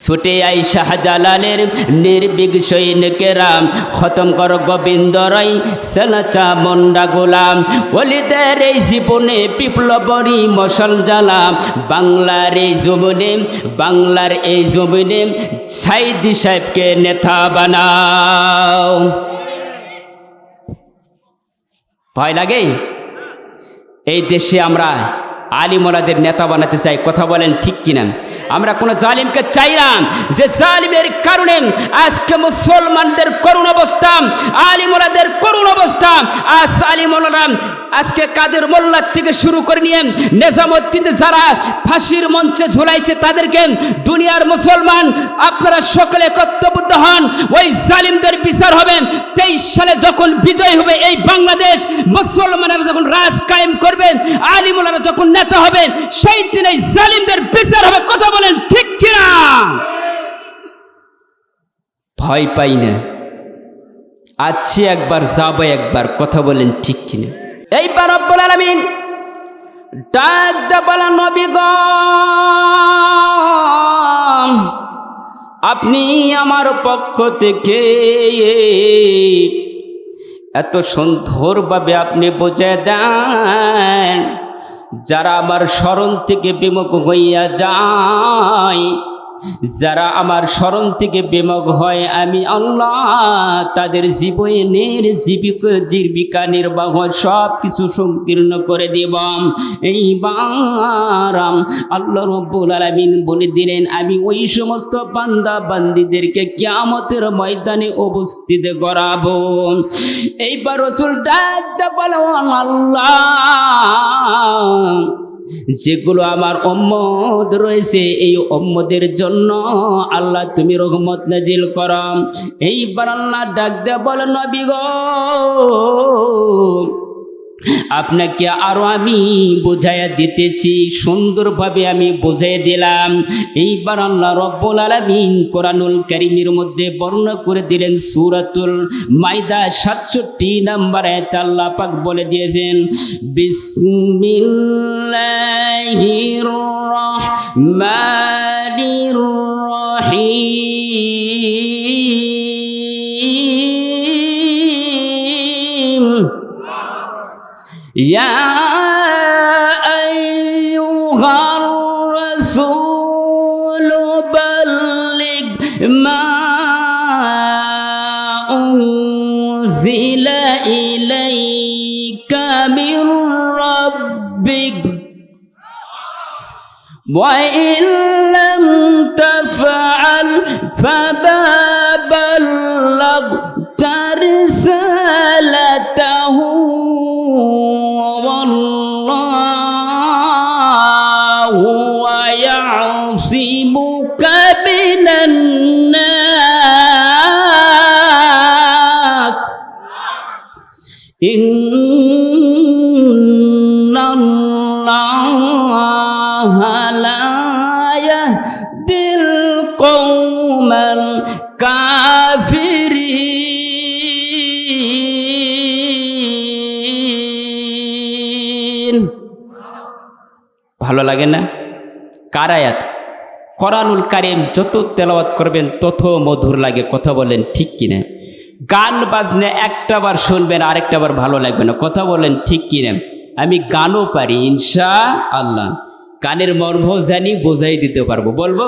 ছুটে আই শাহজালালের নির্বিঘ সৈনিকেরা খতম কর গোবিন্দ রাই সেলাচা মন্ডা গোলাম। অলিদের এই জীবনে বিপ্লবরী মশাল জ্বালা। বাংলার এই জমিনে বাংলার এই জমিনে সাইদি সাহেবকে নেতা বানাও। ভয় লাগে? এই দেশে আমরা আলিমোলাদের নেতা বানাতে চাই, কথা বলেন ঠিক কিনা? আমরা কোনো জালিমকে চাই না। যে জালিমের কারণে আজকে মুসলমানদের করুণ অবস্থা আলিমোলাদের করুণ অবস্থা। আজ আলিমোলারা আজকে কাদের মোল্লার থেকে শুরু করে নিয়ে নেজামুদ্দিন যারা ফাঁসির মঞ্চে ঝুলাইছে তাদেরকে দুনিয়ার মুসলমান, আপনারা সকলে কর্তব্য হন। ওই জালিমদের বিচার হবে। তেইশ সালে যখন বিজয় হবে এই বাংলাদেশ, মুসলমানেরা যখন রাজ কায়েম করবেন আলিমুলারা যখন নেতা হবে সেই দিন জালিমদের বিচার হবে, কথা বলেন ঠিক কিনা? ভয় পাই না। আছি একবার, যাব একবার, কথা বলেন ঠিক কিনা? এইবার রব্বুল আলামিন ডাক নবী আপনি আমার পক্ষ থেকে এত সুন্দরভাবে আপনি বোঝায় দেন। যারা আমার স্মরণ থেকে বিমুখ হইয়া যায় যারা আমার স্মরণ থেকে বিমুখ হয়, আমি আল্লাহ তাদের জীবনের জীবিক জীবিকা নির্বাহ সব কিছু সংকীর্ণ করে দেব। এইবার আল্লাহ রব্বুল আলামিন বলে দিলেন, আমি ওই সমস্ত বান্দা বান্দিদেরকে কিয়ামতের ময়দানে অবস্থিত করাবো। এইবার রসুল ডাকতে বলো আল্লাহ যেগুলো আমার অম্মদ রয়েছে, এই অম্মদের জন্য আল্লাহ তুমি রহমত নাজিল কর। এইবার আল্লাহ ডাক দে বল, নবী গো আপনাকে আরও আমি বোঝাইয়া দিতেছি, সুন্দরভাবে আমি বুঝাই দিলাম। এইবার আল্লাহ রব্বুল আলামিন কোরআনুল কারিমের মধ্যে বর্ণনা করে দিলেন সূরাতুল মাইদা সাতষট্টি নাম্বার আয়াত আল্লাহ পাক বলে দিয়েছেন, বিসমিল্লাহির রহিম। يا أيها الرسول بلغ ما أنزل إليك من ربك وإن لم تفعل فما بلغت رسالته ويعصمك من الناس إن الله لا يهدي القوم الكافرين ভালো লাগে না কারায়াত করানুল কারিম যত তেলাওয়াত করবেন, তত মধুর লাগে। কথা বলেন ঠিক কিনা? গান বাজনে একটা বার শুনবেন, আরেকটা বার ভালো লাগবে না। কথা বলেন ঠিক কিনা? আমি গানও পারি ইনশা আল্লাহ গানের মর্ম জানি, বোঝাই দিতে পারব। বলব?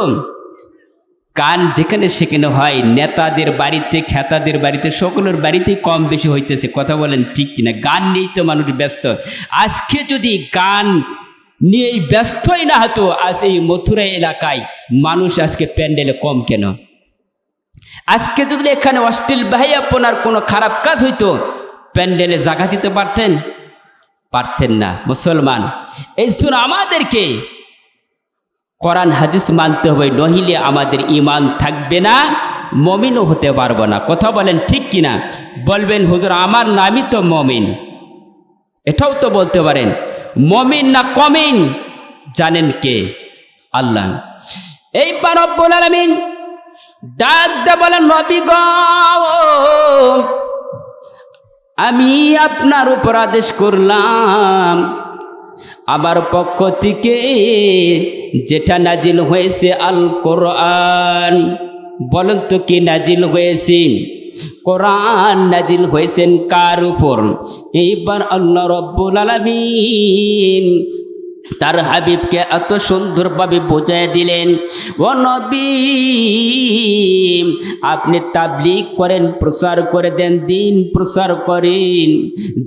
গান যেখানে সেখানে হয়, নেতাদের বাড়িতে, খেতাদের বাড়িতে, সকলের বাড়িতেই কম বেশি হইতেছে। কথা বলেন ঠিক কিনা? গান নিয়েই তো মানুষ ব্যস্ত। আজকে যদি গান নিয়েই ব্যস্তই না হতো আজ এই মথুরা এলাকায়। মানুষ আজকে প্যান্ডেলে কম কেন? আজকে যদি এখানে অশ্লীল ভাই আপনার কোনো খারাপ কাজ হইতো, প্যান্ডেলে জাগা দিতে পারতেন? পারতেন না, মুসলমান। এই শুন, আমাদেরকে কোরআন, হাদিস মানতে হবে, নহিলে আমাদের ইমান থাকবে না, মমিনও হতে পারব না। কথা বলেন ঠিক কিনা? বলবেন, হুজুর, আমার নামই তো মমিন। এটাও তো বলতে পারেন। মমিন না কমিন, জানেন কে? আল্লাহ। এই রব্বুল আলামিন ডাক বলেন নবী গো, আমি আপনার উপর আদেশ করলাম। আমার পক্ষ থেকে যেটা নাজিল হয়েছে আল কোরআন, বলেন তো কি নাজিল হয়েছে? কোরআন নাজিল হয়েছেন কার উপর? এইবার আল্লাহ রব্বুল আলামিন তার হাবিবকে এত সুন্দরভাবে বোঝায় দিলেন, ও নবী, আপনি তাবলিগ করেন, প্রচার করে দেন, দিন প্রচার করেন।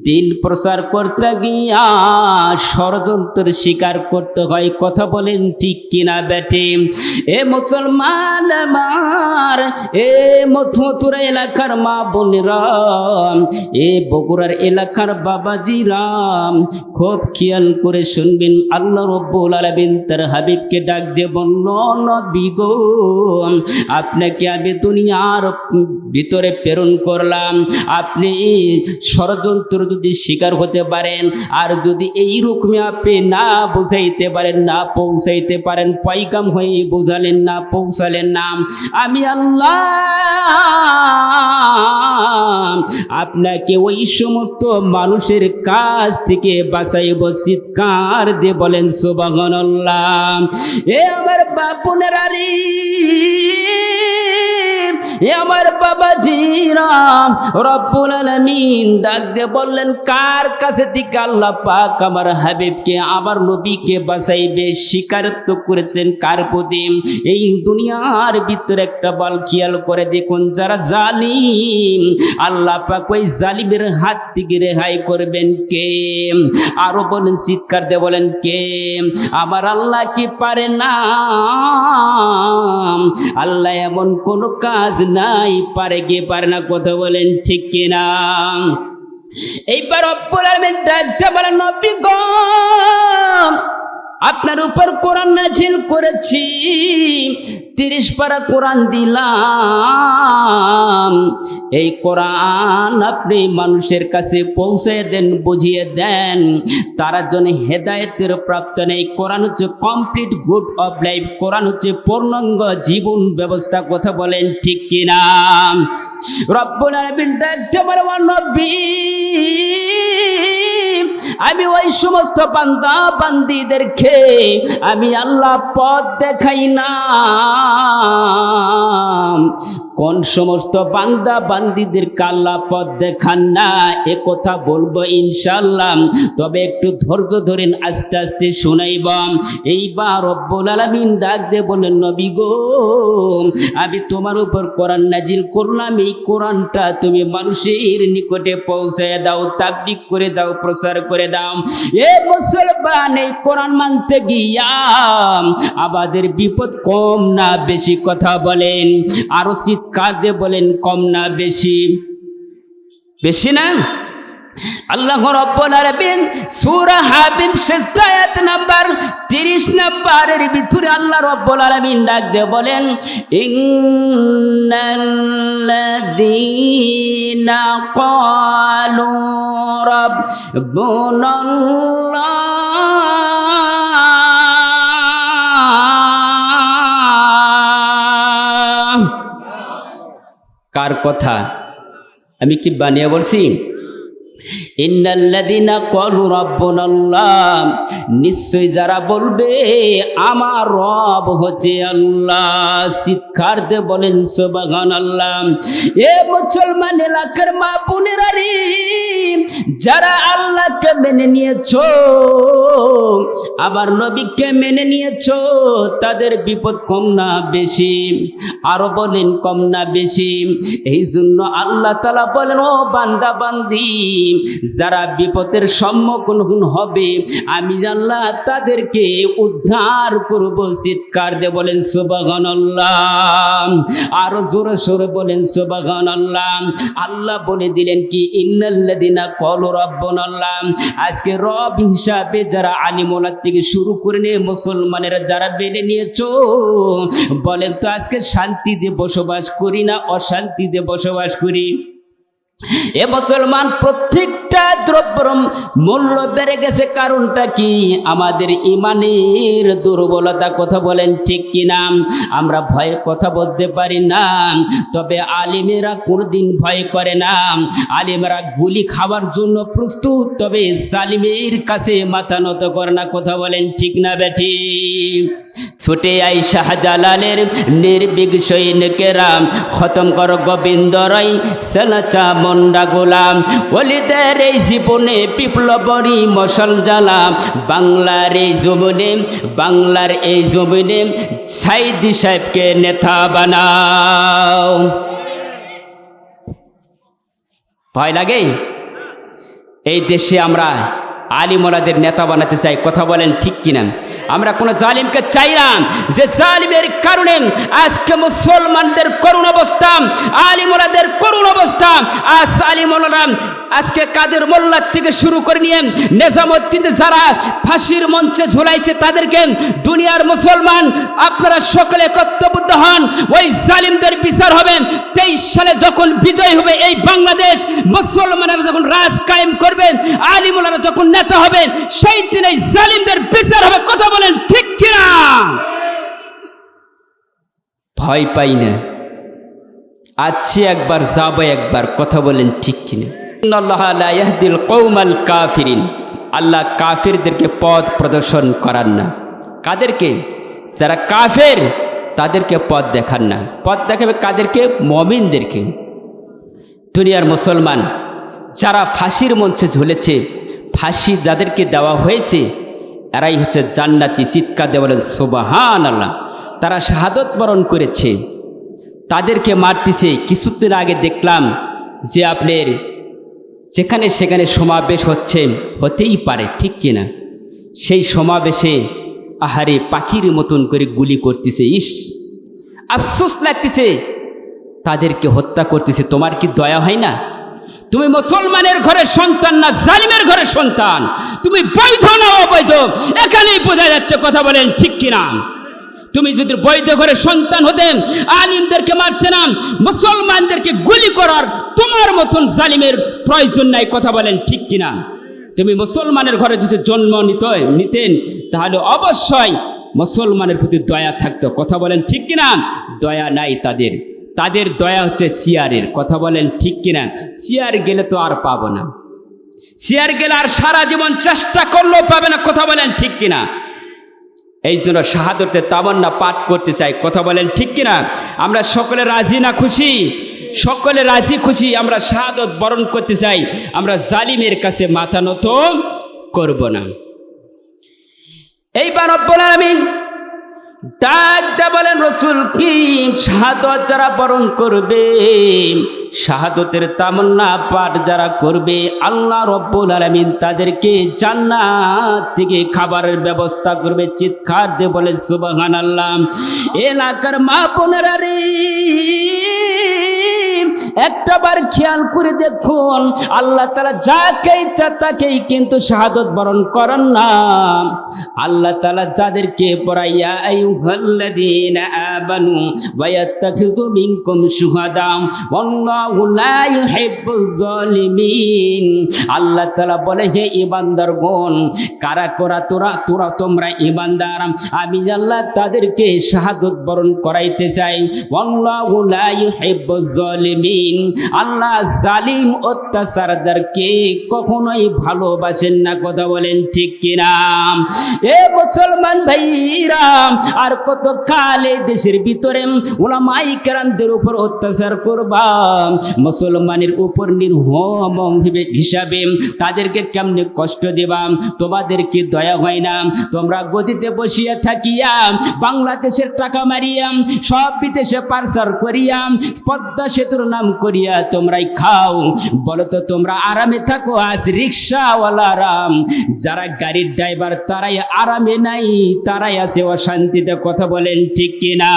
দিন প্রচার করতে গিয়া ষড়যন্ত্র স্বীকার করতে হয়, কথা বলেন ঠিক কিনা বেটে এ মুসলমান আমার, এ মথুরা এলাকার মা বোনেরা, এ বগুড়ার এলাকার বাবাজিরা, খুব খেয়াল করে শুনবেন, আল্লাহ রব্বুল আলামিন তার হাবিবকে ডাক দিয়ে বলল, নবী গো, আপনাকে আমি দুনিয়ার ভিতরে প্রেরণ করলাম। আপনি ষড়যন্ত্র যদি শিকার হতে পারেন, আর যদি এই রকমে আপনি না বুঝাইতে পারেন, না পৌঁছাইতে পারেন পাইকাম হয়ে বোঝালেন, না পৌঁছালেন না। আমি আল্লাহ আপনাকে ওই সমস্ত মানুষের কাছ থেকে বাঁচাইব, চিৎকার দিয়ে বলেন সুবাহ এ আমার বাপুনের আরে আমার বাবা জিরাম রব্বুল আলামিন ডাক দিয়ে বললেন, কার কাছে থেকে আল্লাহ পাক আমার হাবিবকে, আমার নবীকে বাঁচাইবে স্বীকারত্ব করেছেন কার প্রতি? এই দুনিয়ার ভিতরে একটা বল খেয়াল করে দেখুন, যারা জালিম, আল্লাহ পাক ওই জালিমের হাত থেকে রেহাই করবেন কে? আরও বলেন, চিৎকার দিয়ে বলেন, কে? আমার আল্লাহ কি পারে না? আল্লাহ এমন কোনো কাজ নাই, পারে কে পারে না, কথা বলেন ঠিক কিনা? এইবার অব্বুল আলমিন ডাকটা বলেন গো! আপনার উপর কোরআন নাজিল করেছি। তিরিশ পারা কোরআন দিলাম। এই কোরআন আপনি মানুষের কাছে পৌঁছে দেন, বুঝিয়ে দেন। তারা জন্য হেদায়েতের প্রাপ্ত নেই। কোরআন হচ্ছে complete good of life Quran হচ্ছে পূর্ণাঙ্গ জীবন ব্যবস্থা। কথা বলেন ঠিক কিনা? রব্বুল আলামিন ডাকতে বলে নবী আমি ওই সমস্ত বান্দা বান্দিদেরকে আমি আল্লাহ পথ দেখাই না। কোন সমস্ত বান্দা বান্দিদের কাল্লা পথ দেখান না? এ কথা বলব ইনশাল্লাহ তবে একটু ধৈর্য ধরেন, আস্তে আস্তে শোনাইব। এইবার রব্বুল আলামিন ডাক নবী গো, আমি তোমার উপর কোরআন নাজিল করলাম। এই কোরআনটা তুমি মানুষের নিকটে পৌঁছে দাও তাবলিক করে দাও, প্রচার করে দাও। এ মুসলমান, এই কোরআন মানতে গিয়া আমাদের বিপদ কম না বেশি কথা বলেন। আরও চিৎকার দিয়ে বলেন, কম না বেশি। বেশি না? আল্লাহ রব্বুল আলামিন সূরা হাবিব শেষায়াত নাম্বার 30 নাম্বারের ভিতরে আল্লাহ রব্বুল আলামিন ডাক বলেন কার কথা? আমি কি বানিয়ে বলছি? নিশ্চয় যারা বলবে, আমার রব হচ্ছে আল্লাহ। চিৎকার দে বলেন সোবাগান আল্লাহ এ মুসলমান এলাকার মা বোনেরা রে, যারা আল্লাহকে মেনে নিয়েছো, আবার নবীকে মেনে নিয়েছো, তাদের বিপদ কম না বেশি। আরও বলেন, কম না বেশি। এই জন্য আল্লাহ তালা বলেন, ও বান্দা, বান্দি যারা বিপদের সম্মুখীন হবে, আমি আল্লাহ তাদেরকে উদ্ধার করব, চিৎকার দে বলেন সুবাগান আরও জোরে সোরে বলেন সুবাগান আল্লাহ বলে দিলেন কি ইন্নাল্লাদিনা কল রব্বন আজকে রব হিসাবে যারা আলিমোলার থেকে শুরু করে নিয়ে মুসলমানেরা যারা বেড়ে নিয়েছো, বলেন তো আজকে শান্তিতে বসবাস করি না, অশান্তিতে বসবাস করি? এ মুসলমান, প্রত্যেকটা দ্রব্যর মূল্য বেড়ে গেছে। কারণটা কি? আমাদের ইমানের দুর্বলতা কথা বলেন ঠিক কিনা? আমরা ভয়ে কথা বলতে পারি না। তবে আলিমেরা কোনদিন ভয় করে না। আলিমেরা গুলি খাওয়ার জন্য প্রস্তুত, তবে জালিমের কাছে মাথা নত করে না কথা বলেন ঠিক না বেঠি ছুটে আই শাহজালালের নির্বিঘ সৈনিকেরা খতম কর গোবিন্দ রাই সেনাচা মন্ডা গোলাম অলিদের এই জীবনে বিপ্লবরী মশল জ্বালা। বাংলার এই জমিনে বাংলার এই জমিনে সাইদি সাহেবকে নেতা বানাও। ভয় লাগে? এই দেশে আমরা আলিমলাদের নেতা বানাতে চাই, কথা বলেন ঠিক কিনা? আমরা কোনো জালিমকে চাই না। যে জালিমের কারণে আজকে মুসলমানদের করুণ অবস্থা, আলিমলাদের করুণ অবস্থা। আজ আলিমলারা আজকে কাদের মোল্লার থেকে শুরু করে নিয়ে নেজামুদ্দিন যারা ফাঁসির মঞ্চে ঝুলাইছে তাদেরকে দুনিয়ার মুসলমান, আপনারা সকলে কর্তব্য হন, ওই জালিমদের বিচার হবে। তেইশ সালে যখন বিজয় হবে এই বাংলাদেশ, মুসলমানেরা যখন রাজ কায়েম করবেন আলিমুলারা যখন নেতা হবেন সেই দিন এই জালিমদের বিচার হবে। কথা বলেন, ঠিক কিনা? ভয় পাই না। আছি একবার, যাব একবার। কথা বলেন, ঠিক কিনা? আল্লাহ কাফিরদেরকে পথ প্রদর্শন করান না। কাদেরকে? যারা কাফের, তাদেরকে পথ দেখান না। পথ দেখাবে কাদেরকে? মমিনদেরকে। দুনিয়ার মুসলমান, যারা ফাঁসির মঞ্চে ঝুলেছে ফাঁসি যাদেরকে দেওয়া হয়েছে, এরাই হচ্ছে জান্নাতি চিৎকার দিয়ে বলেন সোবাহান আল্লাহ তারা শাহাদত বরণ করেছে। তাদেরকে মারতেছে। কিছুদিন আগে দেখলাম যে আপনার যেখানে সেখানে সমাবেশ হচ্ছে, হতেই পারে, ঠিক কিনা? সেই সমাবেশে আহারে পাখির মতন করে গুলি করতেছে। ইস, আফসোস লাগতেছে। তাদেরকে হত্যা করতেছে। তোমার কি দয়া হয় না? তুমি মুসলমানের ঘরের সন্তান না জালিমের ঘরের সন্তান? তুমি বৈধ না অবৈধ? এখানেই বোঝা যাচ্ছে কথা বলেন ঠিক কিনা? তুমি যদি বৈধ ঘরে সন্তান হতেন আলিমদেরকে মারতে না, মুসলমানদেরকে গুলি করার তোমার মতন জালিমের প্রয়োজন নাই, কথা বলেন ঠিক কিনা? তুমি মুসলমানের ঘরে যদি জন্ম নিত নিতেন তাহলে অবশ্যই মুসলমানের প্রতি দয়া থাকতো, কথা বলেন ঠিক কিনা? দয়া নাই তাদের। তাদের দয়া হচ্ছে সিয়ারের। কথা বলেন ঠিক কিনা? সিয়ার গেলে তো আর পাবো না। সিয়ার গেলে আর সারা জীবন চেষ্টা করলেও পাবে না, কথা বলেন ঠিক কিনা? এই জন্য শাহাদতের তামান্না পাঠ করতে চাই, কথা বলেন ঠিক কিনা? আমরা সকলে রাজি না খুশি? সকলে রাজি খুশি, আমরা শাহাদত বরণ করতে চাই। আমরা জালিমের কাছে মাথা নত করব না। এইবার রব্বুল আলামিন ডাক দা বলেন, রসুল কি শাহাদত যারা বরণ করবে? শাহাদতের তামান্না পাঠ যারা করবে, আল্লাহ রব্বুল আলমিন তাদেরকে জান্নাত থেকে খাবারের ব্যবস্থা করবে। চিৎকার দিয়ে বলে সুবাহান আল্লাহ এলাকার মা বোনেরা একটা বার খেয়াল করে দেখুন, আল্লাহ তালা যাকে ইচ্ছা তাকেই কিন্তু শাহাদত বরণ করেন না। আল্লাহ তালা যাদেরকে পড়াইয়া আইয়ুহাল্লাযীনা আমানু ওয়া ইয়াত্তাখিযু মিনকুম শুহাদা, ওয়াল্লাহু লা ইউহিব্বুজ জালিমিন আল্লাহ তাআলা বলে, হে ইমানদারগণ কারা করা তোরা তোরা তোমরা ইমানদার আমি আল্লাহ তাদেরকে শাহাদত বরণ করাইতে চাই, ওয়াল্লাহু লা ইউহিব্বুজ জালিমিন আল্লাহ জালিম অত্যাচারদারকে কখনোই ভালোবাসেন না, কথা বলেন ঠিক কিনা? এ মুসলমান ভাইরা, আর কত কালে দেশের ভিতরে ওলামাই কেরামদের উপর অত্যাচার করবা? মুসলমানের উপর নির্হম হিসাবে তাদেরকে কেমনে কষ্ট দেবা? তোমাদেরকে দয়া হয় না? তোমরা গদিতে বসিয়া থাকিয়া বাংলাদেশের টাকা মারিয়া, সব বিদেশে পার্সার করিয়া পদ্মা সেতুর নাম করিয়া তোমরাই খাও। বলতো, তোমরা আরামে থাকো, আজ রিক্সাওয়ালা আরাম যারা গাড়ির ড্রাইভার, তারাই আরামে নাই, তারাই আছে অশান্তিতে। কথা বলেন ঠিক কিনা?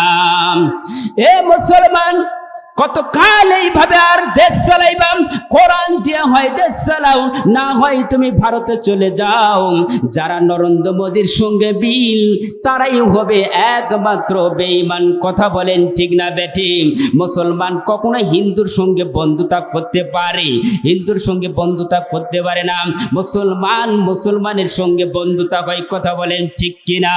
এ মুসলমান কতকাল এইভাবে আর দেশ চালাইবাম? কোরআন দিয়া হয় দেশ চালাও, না হয় তুমি ভারতে চলে যাও। যারা নরেন্দ্র মোদীর সঙ্গে বিল তারাই হবে একমাত্র বেঈমান। কথা বলেন ঠিক না বেটি? মুসলমান কখনো হিন্দুর সঙ্গে বন্ধুতা করতে পারে, হিন্দুর সঙ্গে বন্ধুতা করতে পারে না। মুসলমান মুসলমানের সঙ্গে বন্ধুতা হয়, কথা বলেন ঠিক কিনা?